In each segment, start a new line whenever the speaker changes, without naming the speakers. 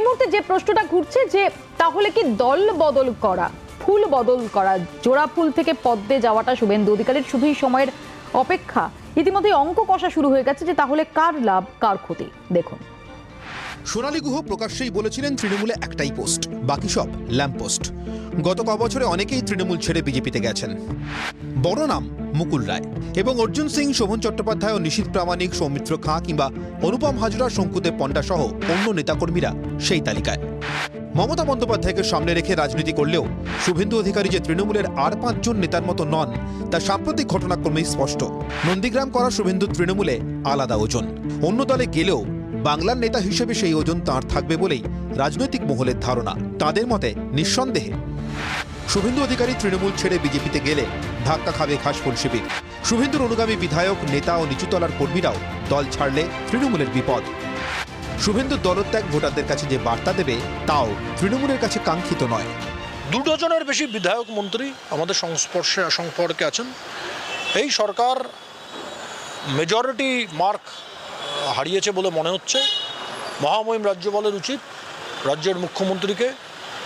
এই মুহূর্তে যে প্রশ্নটা ঘুরছে যে তাহলে কি দল বদল করা, ফুল বদল করা, জোড়া ফুল থেকে পদ্মে যাওয়াটা শুভেন্দু অধিকারীর শুধুই সময়ের অপেক্ষা? ইতিমধ্যে অঙ্ক কষা শুরু হয়ে গেছে যে তাহলে কার লাভ, কার ক্ষতি? দেখুন।
সোনালী গুহ প্রকাশ্যেই বলেছিলেন তৃণমূলে একটাই পোস্ট, বাকি সব ল্যাম্প পোস্ট। গত ক বছরে অনেকেই তৃণমূল ছেড়ে বিজেপিতে গেছেন। বড় নাম মুকুল রায় এবং অর্জুন সিং, শোভন চট্টোপাধ্যায় ও নিশীত প্রামাণিক, সৌমিত্র খাঁ কিংবা অনুপম হাজরা, শঙ্কুদেব পণ্ডা সহ অন্য নেতাকর্মীরা সেই তালিকায়। মমতা বন্দ্যোপাধ্যায়কে সামনে রেখে রাজনীতি করলেও শুভেন্দু অধিকারী যে তৃণমূলের আর পাঁচজন নেতার মতো নন, তা সাম্প্রতিক ঘটনাক্রমেই স্পষ্ট। নন্দীগ্রাম করা শুভেন্দু তৃণমূলে আলাদা ওজন। অন্য দলে গেলেও বাংলার নেতা হিসেবে সেই ওজন তাঁর থাকবে বলেই রাজনৈতিক মহলের ধারণা। তাদের মতে নিঃসন্দেহে। শুভেন্দু অধিকারী তৃণমূল ছেড়ে বিজেপিতে গেলে ধাক্কা খাবে ঘাসফুল শিবির। শুভেন্দুর অনুগামী বিধায়ক, নেতা ও নিচুতলার কর্মীরাও দল ছাড়লে তৃণমূলের বিপদ। শুভেন্দু দলত্যাগ ভোটারদের কাছে যে বার্তা দেবে, তাও তৃণমূলের কাছে কাঙ্ক্ষিত নয়।
দু ডজনের বেশি বিধায়ক মন্ত্রী আমাদের সংস্পর্শে সম্পর্কে আছেন। এই সরকার মেজরিটি মার্ক হারিয়েছে বলে মনে হচ্ছে। মহামহিম রাজ্যপালের উচিত। রাজ্যের মুখ্যমন্ত্রীকে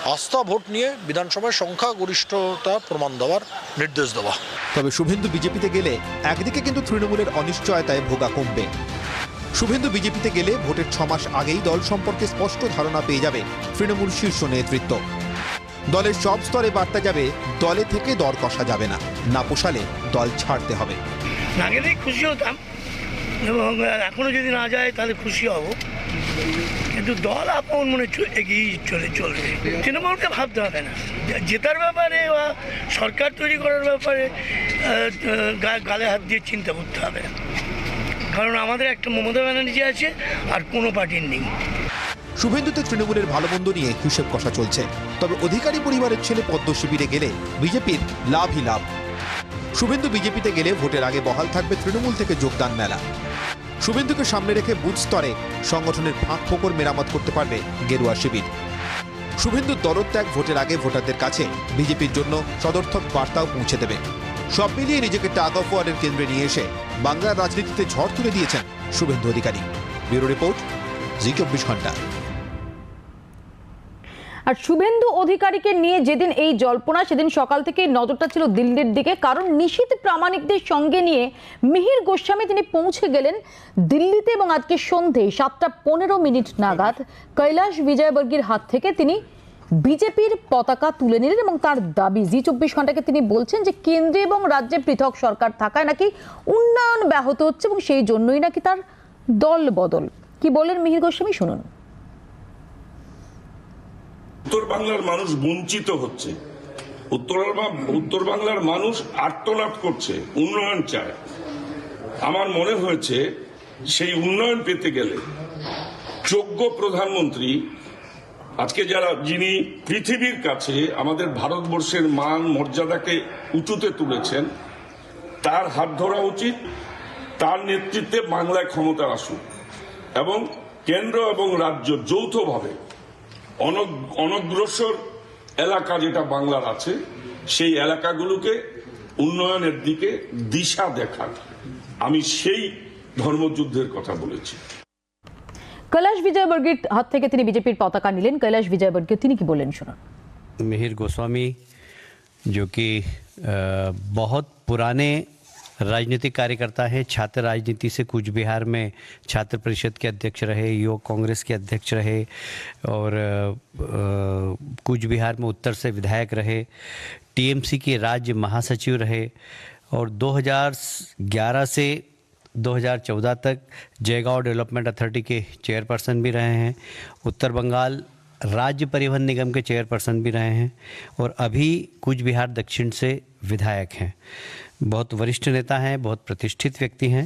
আস্থা ভোট নিয়ে বিধানসভায় সংখ্যাগরিষ্ঠতা প্রমাণ দেওয়ার নির্দেশ দেওয়া।
তবে শুভেন্দু বিজেপিতে গেলে একদিকে কিন্তু তৃণমূলের অনিশ্চয়তায় ভোগা কমবে। শুভেন্দু বিজেপিতে গেলে ভোটের ছমাস আগেই দল সম্পর্কে স্পষ্ট ধারণা পেয়ে যাবে তৃণমূল শীর্ষ নেতৃত্ব। দলের সব স্তরে বার্তা যাবে দলে থেকে দর কষা যাবে না। না পোষালে দল ছাড়তে হবে।
না খুশি হতাম। এবং এখনও যদি না যায়, তাহলে খুশি হব। কিন্তু দল আপন মনে এগিয়ে চলে চলবে। তৃণমূলকে ভাবতে হবে না। জেতার ব্যাপারে বা সরকার তৈরি করার ব্যাপারে গালে হাত দিয়ে চিন্তা করতে হবে কারণ আমাদের একটা মমতা ব্যানার্জি আছে, আর কোনো পার্টির নেই।
শুভেন্দুতে তৃণমূলের ভালো মন্দ নিয়ে হিসেব কষা চলছে। তবে অধিকারী পরিবারের ছেলে পদ্ম শিবিরে গেলে বিজেপির লাভই লাভ। শুভেন্দু বিজেপিতে গেলে ভোটের আগে বহাল থাকবে তৃণমূল থেকে যোগদান মেলা। শুভেন্দুকে সামনে রেখে বুথ স্তরে সংগঠনের ফাঁক ফোকর মেরামত করতে পারবে গেরুয়া শিবির। শুভেন্দুর দলত্যাগ ভোটের আগে ভোটারদের কাছে বিজেপির জন্য সদর্থক বার্তাও পৌঁছে দেবে। সব মিলিয়ে নিজেকে টাগ অফ ওয়ার্ডের কেন্দ্রে নিয়ে এসে বাংলার রাজনীতিতে ঝড় তুলে দিয়েছেন Suvendu Adhikari. Bureau report, Zee চব্বিশ ঘণ্টা।
আর শুভেন্দু অধিকারীকে নিয়ে যেদিন এই জল্পনা, সেদিন সকাল থেকে নজরটা ছিল দিল্লির দিকে। কারণ নিশীত প্রামাণিকদের সঙ্গে নিয়ে মিহির গোস্বামী তিনি পৌঁছে গেলেন দিল্লিতে এবং আজকে সন্ধে সাতটা পনেরো মিনিট নাগাদ। কৈলাস বিজয়বর্গীর হাত থেকে তিনি বিজেপির পতাকা তুলে নিলেন এবং তার দাবি, জি চব্বিশ ঘন্টাকে তিনি বলছেন যে কেন্দ্রে এবং রাজ্যে পৃথক সরকার থাকায় নাকি উন্নয়ন ব্যাহত হচ্ছে এবং সেই জন্যই নাকি তার দল বদল। কি বললেন মিহির গোস্বামী? শুনুন।
উত্তর বাংলার মানুষ বঞ্চিত হচ্ছে। উত্তর উত্তর বাংলার মানুষ আর্তনাদ করছে, উন্নয়ন চায়। আমার মনে হয়েছে, সেই উন্নয়ন পেতে গেলে যোগ্য প্রধানমন্ত্রী, আজকে যারা, যিনি পৃথিবীর কাছে আমাদের ভারতবর্ষের মান, মর্যাদাকে উঁচুতে তুলেছেন, তার হাত ধরা উচিত, তার নেতৃত্বে বাংলায় ক্ষমতা আসুক এবং কেন্দ্র এবং রাজ্য যৌথভাবে অনগ্রসর এলাকা যেটা বাংলার আছে সেই এলাকাগুলোকে উন্নয়নের দিকে দিশা দেখার আমি সেই ধর্মযুদ্ধের কথা বলেছি
কৈলাস বিজয়বর্গীর হাত থেকে তিনি বিজেপির পতাকা নিলেন কৈলাস বিজয়বর্গীয় তিনি কি বললেন শুনুন
मिहिर गोस्वामी जो कि अ, बहुत पुराने राजनीतिक कार्यकर्ता हैं छात्र राजनीति से कुछ बिहार में छात्र परिषद के अध्यक्ष रहे युवक कांग्रेस के अध्यक्ष रहे और अ, बिहार में उत्तर से विधायक रहे टीएमसी के राज्य महासचिव रहे और 2011 से 2014 तक जयगांव डेवलपमेंट अथॉरिटी के चेयरपर्सन भी रहे हैं उत्तर बंगाल राज्य परिवहन निगम के चेयरपर्सन भी रहे हैं और अभी कुछ बिहार दक्षिण से विधायक हैं। बहुत वरिष्ठ नेता हैं बहुत प्रतिष्ठित व्यक्ति हैं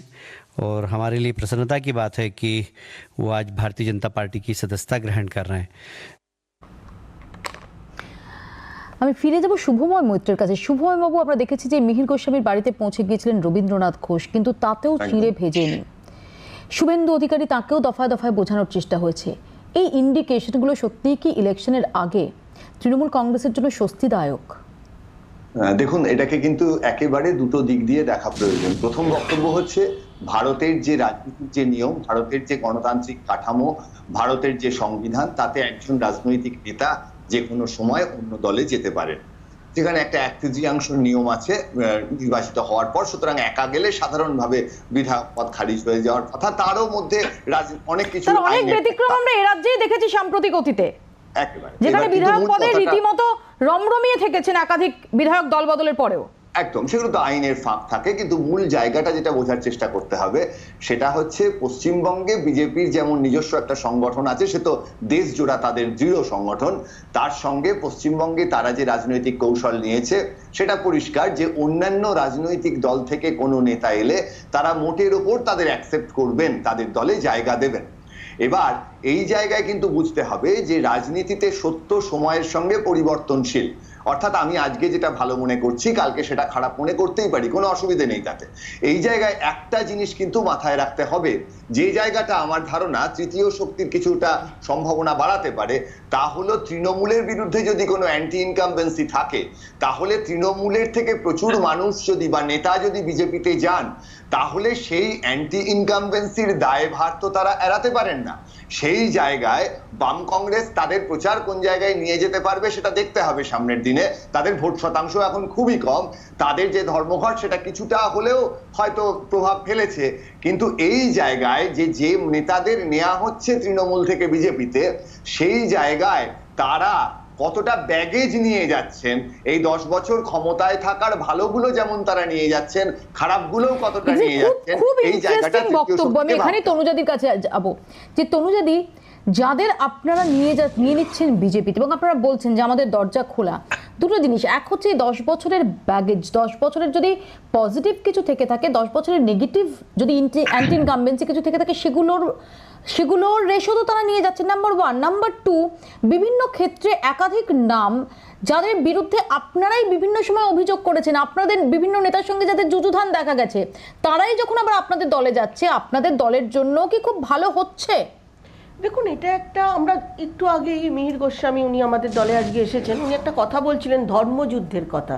और हमारे लिए प्रसन्नता की बात है कि वो आज भारतीय जनता पार्टी की सदस्यता ग्रहण कर रहे हैं
আমি ফিরে যাব শুভময় মৈত্রের কাছে শুভময় বাবু আমরা দেখেছি যে মিহির গোস্বামীর বাড়িতে পৌঁছে গিয়েছিলেন রবীন্দ্রনাথ ঘোষ কিন্তু তাতেও চিড়ে ভেজেনি শুভেন্দু অধিকারী তাকেও দফায় দফায় বোঝানোর চেষ্টা হয়েছে এই ইন্ডিকেশনগুলো সত্যিই কি ইলেকশনের আগে তৃণমূল কংগ্রেসের জন্য স্বস্তিদায়ক
আহ, দেখুন এটাকে কিন্তু একেবারে দুটো দিক দিয়ে দেখা প্রয়োজন। প্রথম বক্তব্য হচ্ছে ভারতের যে রাজনীতির যে নিয়ম ভারতের যে গণতান্ত্রিক কাঠামো ভারতের যে সংবিধান তাতে একজন রাজনৈতিক নেতা যে কোনো সময় অন্য দলে যেতে পারেন যেখানে একটা এক তৃতীয়াংশ নিয়ম আছে নির্বাচিত হওয়ার পর সুতরাং একা গেলে সাধারণভাবে বিধায়ক পদ খারিজ হয়ে যাওয়ার কথা। তারও মধ্যে অনেক কিছু
অনেক ব্যতিক্রম আমরা এ রাজ্যেই দেখেছি সাম্প্রতিক অতীতে।
একেবারে।
যেখানে বিধায়ক
মূল
পদে রীতিমতো রমরমিয়ে থেকেছেন একাধিক বিধায়ক দল বদলের পরেও।
একদম, সেগুলো তো আইনের ফাঁক থাকে, কিন্তু মূল জায়গাটা যেটা বোঝার চেষ্টা করতে হবে, সেটা হচ্ছে পশ্চিমবঙ্গে বিজেপির যেমন নিজস্ব একটা সংগঠন আছে, সে তো দেশ জোড়া তাদের দৃঢ় সংগঠন, তার সঙ্গে পশ্চিমবঙ্গে তারা যে রাজনৈতিক কৌশল নিয়েছে, সেটা পরিষ্কার যে অন্যান্য রাজনৈতিক দল থেকে কোনো নেতা এলে তারা মোটের ওপর তাদের অ্যাকসেপ্ট করবেন, তাদের দলে জায়গা দেবেন। এবার এই জায়গায় কিন্তু বুঝতে হবে যে রাজনীতিতে সত্য সময়ের সঙ্গে পরিবর্তনশীল। অর্থাৎ আমি আজকে যেটা ভালো মনে করছি, কালকে সেটা খারাপ মনে করতেই পারি, কোনো অসুবিধে নেই তাতে। এই জায়গায় একটা জিনিস কিন্তু মাথায় রাখতে হবে, যে জায়গাটা আমার ধারণা তৃতীয় শক্তির কিছুটা সম্ভাবনা বাড়াতে পারে, তা হলো তৃণমূলের বিরুদ্ধে যদি কোনো অ্যান্টি ইনকামবেন্সি থাকে, তাহলে তৃণমূলের থেকে প্রচুর মানুষ যদি বা নেতা যদি বিজেপিতে যান, তাহলে সেই অ্যান্টি ইনকামবেন্সির দায়ভার তো তারা এড়াতে পারেন না। সেই জায়গায় বাম কংগ্রেস তাদের প্রচার কোন জায়গায় নিয়ে যেতে পারবে সেটা দেখতে হবে সামনের দিনে। তাদের ভোট শতাংশ এখন খুবই কম। তাদের যে ধর্মঘট সেটা কিছুটা হলেও হয়তো প্রভাব ফেলেছে। কিন্তু এই জায়গায় যে যে নেতাদের নেওয়া হচ্ছে তৃণমূল থেকে বিজেপিতে, সেই জায়গায় তারা কতটা ব্যাগেজ নিয়ে যাচ্ছেন এই দশ বছর ক্ষমতায় থাকার ভালোগুলো যেমন তারা নিয়ে যাচ্ছেন খারাপগুলোও কতটা নিয়ে যাচ্ছেন এই জায়গাটা
বক্তব্য। আমি
হবে।
তনুজাদির কাছে যাব। যে তনুজাদি যাদের আপনারা নিয়ে যা নিয়ে নিচ্ছেন বিজেপিতে এবং আপনারা বলছেন যে আমাদের দরজা খোলা দুটো জিনিস। এক হচ্ছে দশ বছরের ব্যাগেজ দশ বছরের যদি পজিটিভ কিছু থেকে থাকে দশ বছরের নেগেটিভ যদি অ্যান্টি ইনকামবেন্সি কিছু থেকে থাকে সেগুলোর সেগুলোর রেশো তো তারা নিয়ে যাচ্ছে। নাম্বার ওয়ান নাম্বার টু বিভিন্ন ক্ষেত্রে একাধিক নাম যাদের বিরুদ্ধে আপনারাই বিভিন্ন সময় অভিযোগ করেছেন। আপনাদের বিভিন্ন নেতার সঙ্গে যাদের যুযুধান দেখা গেছে, তারাই যখন আবার আপনাদের দলে যাচ্ছে, আপনাদের দলের জন্য কি খুব ভালো হচ্ছে?
দেখুন, এটা একটা আমরা একটু আগে মিহির গোস্বামী উনি আমাদের দলে আজকে এসেছেন। উনি একটা কথা বলছিলেন ধর্মযুদ্ধের কথা।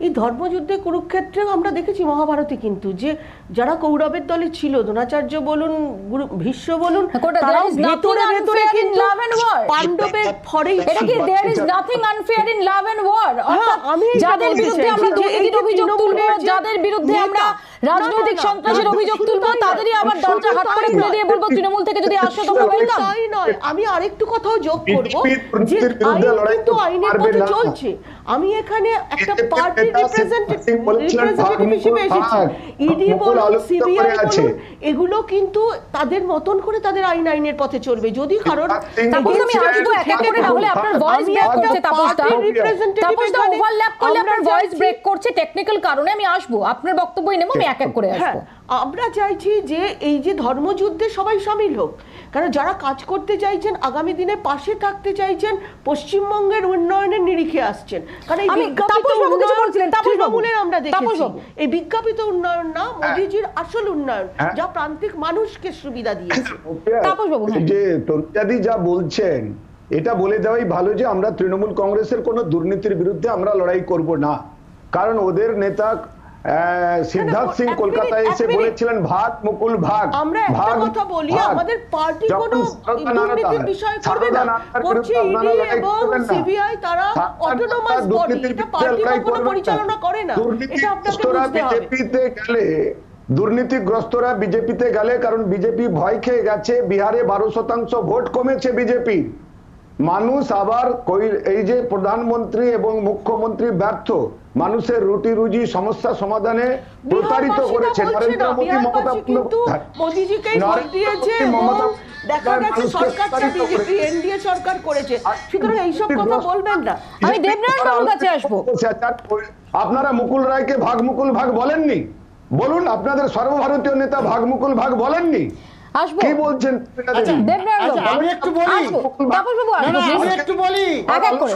এই ধর্মযুদ্ধে কুরুক্ষেত্রে আমরা দেখেছি মহাভারতে কিন্তু যে যারা কৌরবের দলে ছিল দ্রোণাচার্য বলুন গুরু ভীষ্ম বলুন তারাও ভেতরে ভেতরে কিন্তু
love and war?
পাণ্ডবের ফরেই
এটা কি there is nothing unfair in love and war অর্থাৎ
আমি
যাদের বিরুদ্ধে আমরা
এই
দুর্নীতির অভিযোগ তুলবো যাদের বিরুদ্ধে আমরা
না, না,
রাজনৈতিক সন্ত্রাসের অভিযোগ তুলবো তাদেরই আবার দরজা হাত করে খুলে দিয়ে বলব তৃণমূল থেকে যদি আসো তোমরা ওয়েলকাম
তাই নয় আমি আরেকটু কথাও যোগ করব যে আইন কিন্তু আইনের পথে চলছে। আমি এখানে একটা পার্টির রিপ্রেজেন্টেটিভ হিসেবে এসেছি। ইডি বলুন সিবিআই বলুন এগুলো কিন্তু তাদের মতন করে তাদের আইন আইনের পথে চলবে। যদি কারণ
তাপস আমি আসব এক এক করে না হলে আপনার ভয়েস ব্রেক করছে তাপস দা। তাপস দা ওভারল্যাপ করলে আপনার ভয়েস ব্রেক করছে টেকনিক্যাল কারণে আমি আসব। আপনার বক্তব্যই নেব আমি এক এক করে
হ্যাঁ
আসব।
আমরা চাইছি যে এই যে ধর্মযুদ্ধে সবাই সামিল হোক কারণ যারা কাজ করতে চাইছেন আগামী দিনে পাশে থাকতে চাইছেন পশ্চিমবঙ্গের উন্নয়নের নিরিখে আসছেন। কারণ এই বিজ্ঞাপিত আমরা দেখেছি। এই বিজ্ঞাপিত উন্নয়ন না মোদিজির আসল উন্নয়ন
হ্যাঁ।
যা প্রান্তিক মানুষকে সুবিধা দিয়েছে।
তাপসবাবু, হ্যাঁ।
যে তরুণাদি যা বলছেন এটা বলে দেওয়াই ভালো যে আমরা তৃণমূল কংগ্রেসের কোনো দুর্নীতির বিরুদ্ধে আমরা লড়াই করব না। কারণ ওদের নেতা সিদ্ধার্থ সিং কলকাতায় এসে বলেছিলেন ভাগ মুকুল ভাগ।
আমরা একটা কথা বলি আমাদের পার্টি কোনো দুর্নীতির বিষয় করবে না। করছে ইডি এবং সিবিআই তারা অটোনোমাস বডি এটা পার্টি কখনো পরিচালনা করে না। এটা আপনাকে বুঝতে হবে।
বিজেপিতে গেলে দুর্নীতিগ্রস্তরা বিজেপিতে গেলে কারণ বিজেপি ভয় খেয়ে গেছে। বিহারে বারো শতাংশ ভোট কমেছে বিজেপি। মানুষ আবার কই- এই যে প্রধানমন্ত্রী এবং মুখ্যমন্ত্রী ব্যর্থ মানুষের রুটি রুজি সমস্যা সমাধানে প্রতারিত করেছে নরেন্দ্র মোদী মমতা
কিন্তু
বন্দ্যোপাধ্যায়।
মোদিজিকেই ভোট দিয়েছে
মোদী,
এবং
মমতা
দেখা গেছে সরকারটা বিজেপি এনডিএ সরকার করেছে। সুতরাং এইসব কথা বলবেন না।
আমি দেবনারায়ণ বাবুর কাছে আসব।
আপনারা মুকুল রায়কে ভাগ মুকুল ভাগ বলেননি? বলুন আপনাদের সর্বভারতীয় নেতা ভাগ মুকুল ভাগ বলেননি?
আসব।
কি বলছেন?
আচ্ছা, আচ্ছা, আমি একটু বলি। না, আমি একটু বলি।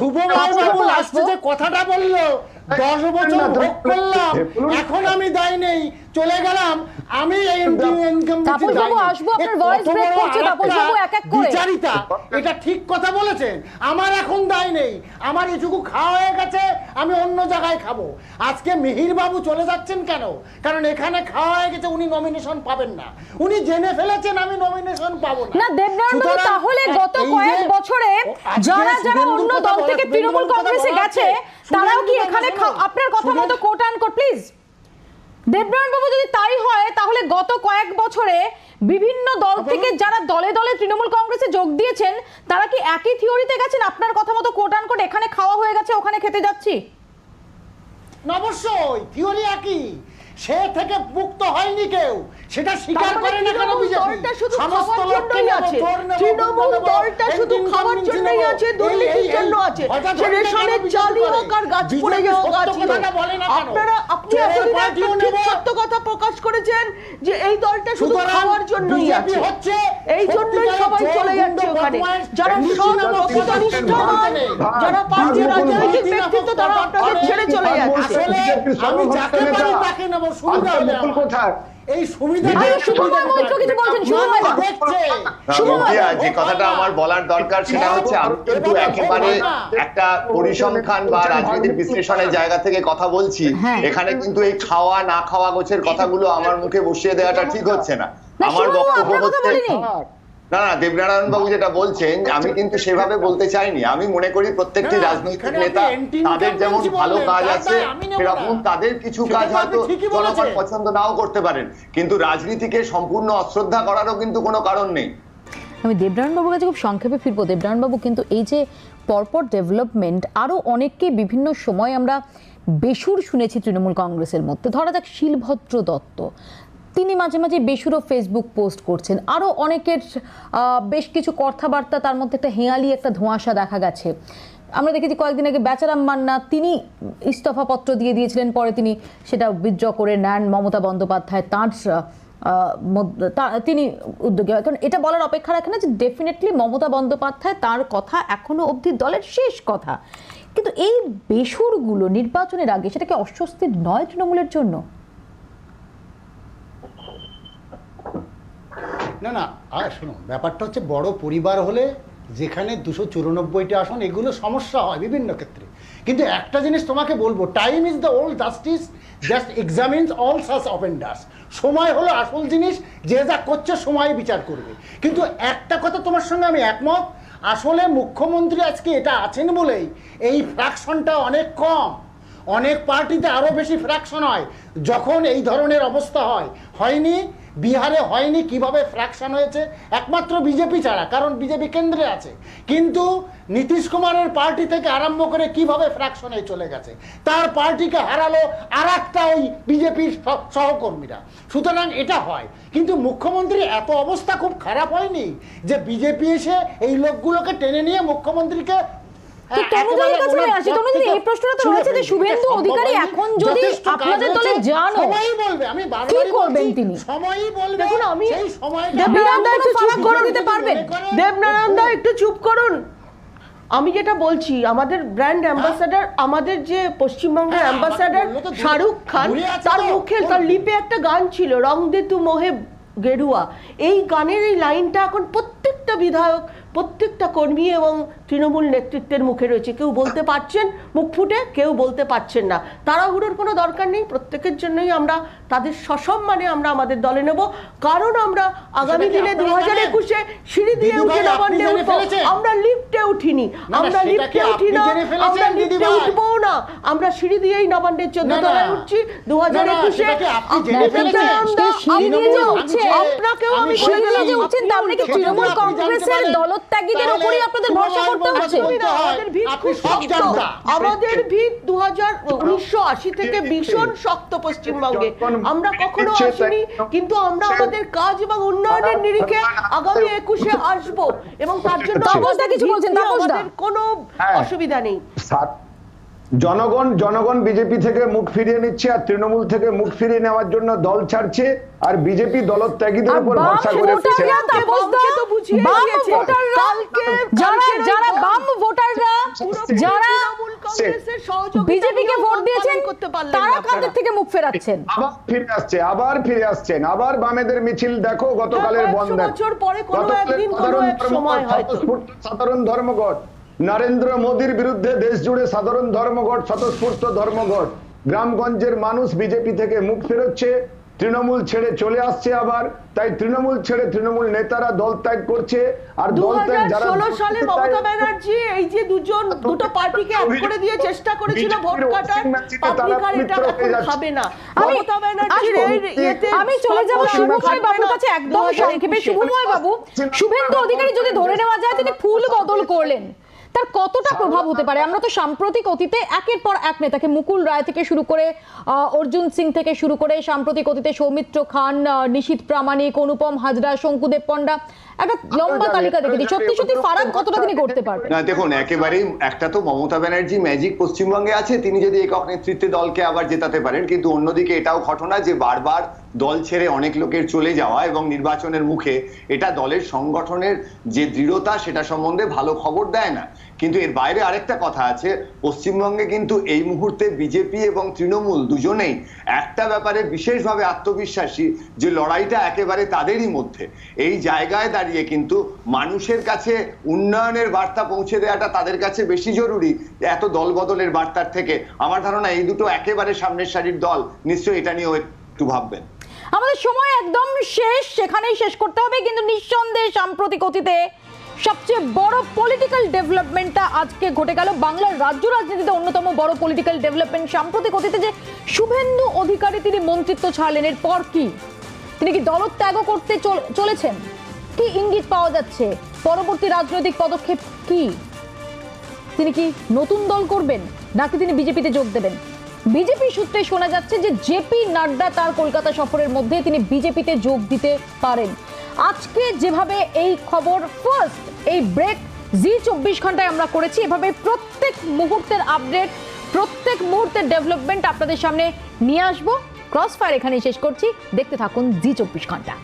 শুভ বাবু লাস্টে যে কথাটা বলল। দশ বছর ভোগ করলাম। এখন আমি দায় নেই। চলে গেলাম। আমি ইনকাম
আসব, আপনার voice break করছে, এক এক করে।
বিচারিতা এটা ঠিক কথা বলেছেন? আমার এখন দায় নেই। আমার এটুকু খাওয়া হয়ে গেছে আমি অন্য জায়গায় খাব। আজকে মিহির বাবু চলে যাচ্ছেন কেন? কারণ এখানে খাওয়া হয়ে গেছে উনি নমিনেশন পাবেন না। উনি জেনে ফেলেছেন আমি নমিনেশন পাবো না।
না দেবনারায়ণ বাবু তাহলে গত কয়েক বছরে যারা যারা অন্য দল থেকে তৃণমূল কংগ্রেসে গেছে তারাও কি এখানে আপনার কথা মতো কোট প্লিজ দেবনারায়ণ বাবু যদি তাই হয় তাহলে গত কয়েক বছরে বিভিন্ন দল থেকে যারা দলে দলে তৃণমূল কংগ্রেসে যোগ দিয়েছেন তারা কি একই থিওরিতে গেছেন? আপনার কথা মতো কোট এখানে খাওয়া হয়ে গেছে ওখানে খেতে যাচ্ছি।
নবশ্যই অবশ্যই থিওরি একই। সে থেকে মুক্ত হয়নি কেউ। সেটা স্বীকার
মানে
করে না কেন বিজেপি?
দলটা
সমস্ত লোককে
আছে। তৃণমূল দলটা শুধু খাওয়ার জন্যই আছে, দুর্নীতির জন্য আছে। রেশনের
কেন
চালই হোক আর গাছ পড়ে যাওয়া
কেন?
আপনারা আপনি এতদিন। সত্য কথা প্রকাশ করেছেন যে এই দলটা শুধু খাওয়ার জন্যই আছে।
হচ্ছে
এই জন্যই সবাই চলে যাচ্ছে ওখানে। যারা সৎ প্রকৃতনিষ্ঠ যারা পার্টির রাজনৈতিক ব্যক্তিত্ব তারা আপনাদের ছেড়ে চলে যাচ্ছে।
আমি যাকে পারি তাকে নেব। সুবিধা
মুকুল
আমার।
কোথায়?
এই সুবিধা
যে কথাটা আমার বলার দরকার সেটা হচ্ছে আমি কিন্তু একেবারে একটা পরিসংখ্যান বা রাজনীতির বিশ্লেষণের জায়গা থেকে কথা বলছি
হ্যাঁ।
এখানে কিন্তু এই খাওয়া না খাওয়া গোছের কথাগুলো আমার মুখে বসিয়ে দেওয়াটা ঠিক হচ্ছে না আমার বক্তব্য হচ্ছে। না না দেবনারায়ণ বাবু যেটা বলছেন আমি কিন্তু সেভাবে বলতে চাইনি। আমি মনে করি প্রত্যেকটি রাজনৈতিক নেতা তাদের যেমন ভালো কাজ আছে। সেরকম তাদের কিছু কাজ
তো
হয়তো জনগণ পছন্দ নাও করতে পারেন। কিন্তু রাজনীতিকে সম্পূর্ণ অশ্রদ্ধা করারও কিন্তু কোনো কারণ নেই।
আমি দেবনারায়ণ বাবুর কাছে খুব সংক্ষেপে ফিরবো। দেবনারায়ণ বাবু কিন্তু এই যে পরপর ডেভেলপমেন্ট আরও অনেককে বিভিন্ন সময় আমরা বেসুর শুনেছি তৃণমূল কংগ্রেসের মধ্যে। ধরা যাক শিলভদ্র দত্ত। তিনি মাঝে মাঝে বেসুরও ফেসবুক পোস্ট করছেন। আরও অনেকের বেশ কিছু কথাবার্তা তার মধ্যে একটা হেঁয়ালি, একটা ধোঁয়াশা দেখা গেছে। আমরা দেখেছি কয়েকদিন আগে বেচারাম মান্না, তিনি ইস্তফাপত্র দিয়ে দিয়েছিলেন, পরে তিনি সেটা উইথড্র করে নেন মমতা বন্দ্যোপাধ্যায় তাঁর তিনি উদ্যোগী। হয় কারণ এটা বলার অপেক্ষা রাখে না যে ডেফিনেটলি মমতা বন্দ্যোপাধ্যায় তার কথা এখনও অবধি দলের শেষ কথা। কিন্তু এই বেসুরগুলো নির্বাচনের আগে সেটা কি অস্বস্তির নয় তৃণমূলের জন্য।
না না, আর শোনো ব্যাপারটা হচ্ছে বড় পরিবার হলে যেখানে দুশো চুরানব্বইটা আসন, এগুলো সমস্যা হয় বিভিন্ন ক্ষেত্রে। কিন্তু একটা জিনিস তোমাকে বলব time is the old justice just examines all such offenders সময় হলো আসল জিনিস, যে যা করছে সময় বিচার করবে। কিন্তু একটা কথা তোমার সঙ্গে আমি একমত, আসলে মুখ্যমন্ত্রী আজকে এটা আছেন বলেই এই ফ্র্যাকশনটা অনেক কম। অনেক পার্টিতে আরও বেশি ফ্র্যাকশন হয়। যখন এই ধরনের অবস্থা হয়, হয়নি বিহারে হয়নি, কীভাবে ফ্র্যাকশন হয়েছে? একমাত্র বিজেপি ছাড়া, কারণ বিজেপি কেন্দ্রে আছে। কিন্তু নীতিশ কুমারের পার্টি থেকে আরম্ভ করে কীভাবে ফ্র্যাকশনে চলে গেছে, তার পার্টিকে হারালো আর একটা ওই বিজেপির সহকর্মীরা। সুতরাং এটা হয়। কিন্তু মুখ্যমন্ত্রী এত অবস্থা খুব খারাপ হয়নি যে বিজেপি এসে এই লোকগুলোকে টেনে নিয়ে মুখ্যমন্ত্রীকে
কাছে আমি আসি। তনুজাদি এই প্রশ্নটা তো রয়েছে যে শুভেন্দু অধিকারী এখন যদি আপনাদের দলে যান
সময়ই বলবে আমি
কি করবেন তিনি?
সময়ই বলবে
দেখুন, আমি- দেবনারায়ণ একটু চুপ
করে দিতে পারবেন?
দেবনারায়ণ দা একটু চুপ করুন। আমি যেটা বলছি আমাদের ব্র্যান্ড অ্যাম্বাসাডার আমাদের যে পশ্চিমবঙ্গের
হ্যাঁ,
অ্যাম্বাসাডার শাহরুখ খান তার মুখে তার লিপে একটা গান ছিল রং দে তু মোহে গেরুয়া। এই গানের এই লাইনটা এখন প্রত্যেকটা বিধায়ক প্রত্যেকটা কর্মী এবং তৃণমূল নেতৃত্বের মুখে রয়েছে। কেউ বলতে পারছেন মুখ ফুটে কেউ বলতে পারছেন না। তাড়াহুড়োর কোনো দরকার নেই প্রত্যেকের জন্যই আমরা তাদের সসম্মানে আমরা আমাদের দলে নেব। কারণ আমরা আগামী দিনে দু হাজার একুশে সিঁড়ি দিয়ে উঠে নবান্নে উঠবো। আমরা লিফটে উঠিনি। আমরা লিফটে উঠি না আমরা লিফটে উঠবো না। আমরা সিঁড়ি দিয়েই নবান্নের চোদ্দ। তলায় উঠছি। দু হাজার একুশে আপনাকেও আমি বলে
সিঁড়ি দিয়ে
দিলাম,
যে দলত্যাগীদের উপরই আপনাদের ভরসা করতে হচ্ছে
আমাদের ভিত খুব শক্ত। আমাদের ভিত দু হাজার উনিশশো আশি থেকে ভীষণ শক্ত পশ্চিমবঙ্গে। আমরা কখনো আসিনি কিন্তু আমরা আমাদের কাজ এবং উন্নয়নের নিরিখে আগামী একুশে আসব। এবং তার জন্য অবস্থা
কিছু বলছেন, তাপস দা।
কোনো
হ্যাঁ।
অসুবিধা নেই।
জনগণ জনগণ বিজেপি থেকে মুখ ফিরিয়ে নিচ্ছে আর তৃণমূল থেকে মুখ ফিরিয়ে নেওয়ার জন্য দল ছাড়ছে আর বিজেপি দলত্যাগীদের উপর ভরসা করে
যারা
কালকের ওই
যারা
বাম-
বাম ভোটাররা যারা
তৃণমূল কংগ্রেসের সহযোগিতা
বিজেপিকে ভোট দিয়েছেন তারা কাদের থেকে মুখ ফেরাচ্ছেন?
আবার ফিরে আসছে আবার ফিরে আসছেন আবার বামেদের মিছিল দেখো গতকালের বন্ধ
বছর পরে কোনো একদিন কোনো এক সময় হয়তো।
সাধারণ ধর্মঘট। নরেন্দ্র মোদীর বিরুদ্ধে দেশ জুড়ে সাধারণ ধর্মঘট স্বতঃস্ফূর্ত ধর্মঘট। গ্রামগঞ্জের মানুষ বিজেপি থেকে মুখ ফেরোচ্ছে তৃণমূল ছেড়ে চলে আসছে আবার। তাই তৃণমূল ছেড়ে তৃণমূল নেতারা দল ত্যাগ করছে আর দল ত্যাগ যারা
ষোলো সালে মমতা ব্যানার্জি এই যে দুজন দুটো পার্টিকে এক করে দিয়ে চেষ্টা করেছিল ভোট কাটার পাবলিক আর এটা এখন খাবে না।
আমি-
মমতা ব্যানার্জির। এই ইয়েতে
আমি চলে যাব। শুভময় বাবুর কাছে একদম
2021
সংক্ষেপে। শুভময় বাবু শুভেন্দু অধিকারী যদি ধরে নেওয়া যায় তিনি ফুল বদল করলেন। তার কতটা প্রভাব হতে পারে? আমরা তো সাম্প্রতিক অতীতে একের পর এক নেতাকে মুকুল রায় থেকে শুরু করে অর্জুন সিং থেকে শুরু করে সাম্প্রতিক অতীতে সৌমিত্র খান নিশীত প্রামাণিক অনুপম হাজরা শঙ্কুদেব পণ্ডা একটা লম্বা তালিকা দেখেছি সত্যি সত্যি ফারাক কতটা তিনি করতে পারবেন?
না দেখুন একেবারেই একটা তো মমতা ব্যানার্জি ম্যাজিক পশ্চিমবঙ্গে আছে তিনি যদি একক নেতৃত্বে দলকে আবার জেতাতে পারেন কিন্তু অন্যদিকে এটাও ঘটনা যে বারবার দল ছেড়ে অনেক লোকের চলে যাওয়া এবং নির্বাচনের মুখে এটা দলের সংগঠনের যে দৃঢ়তা সেটা সম্বন্ধে ভালো খবর দেয় না। কিন্তু এর বাইরে আরেকটা কথা আছে, পশ্চিমবঙ্গে কিন্তু এই মুহূর্তে বিজেপি এবং তৃণমূল দুজনেই একটা ব্যাপারে বিশেষভাবে আত্মবিশ্বাসী যে লড়াইটা একেবারে তাদেরই মধ্যে। এই জায়গায় দাঁড়িয়ে কিন্তু মানুষের কাছে উন্নয়নের বার্তা পৌঁছে দেওয়াটা তাদের কাছে বেশি জরুরি, এত দল বদলের বার্তার থেকে। আমার ধারণা এই দুটো একেবারে সামনের সারির দল নিশ্চয়ই এটা নিয়েও একটু ভাববেন।
আমাদের সময় একদম শেষ, সেখানেই শেষ করতে হবে। কিন্তু নিঃসন্দেহে সাম্প্রতিক অতীতে সবচেয়ে বড় পলিটিক্যাল ডেভেলপমেন্টটা আজকে ঘটে গেল। বাংলার রাজ্য রাজনীতিতে অন্যতম বড় পলিটিক্যাল ডেভেলপমেন্ট সাম্প্রতিক অতীতে যে শুভেন্দু অধিকারী তিনি মন্ত্রিত্ব ছাড়লেন, এর পর কি? তিনি কি দলত্যাগও করতে চলেছেন? কি ইঙ্গিত পাওয়া যাচ্ছে? পরবর্তী রাজনৈতিক পদক্ষেপ কি? তিনি কি নতুন দল করবেন, নাকি তিনি বিজেপিতে যোগ দেবেন? বিজেপি সূত্রে শোনা যাচ্ছে যে জেপি নাড্ডা তার কলকাতা সফরের মধ্যে তিনি বিজেপিতে যোগ দিতে পারেন। আজকে যেভাবে এই খবর ফার্স্ট এই ব্রেক জি চব্বিশ ঘন্টায় আমরা করেছি। এভাবে প্রত্যেক মুহূর্তের আপডেট প্রত্যেক মুহূর্তের ডেভেলপমেন্ট আপনাদের সামনে নিয়ে আসব। ক্রস ফায়ার এখানেই শেষ করছি। দেখতে থাকুন জি চব্বিশ ঘণ্টা।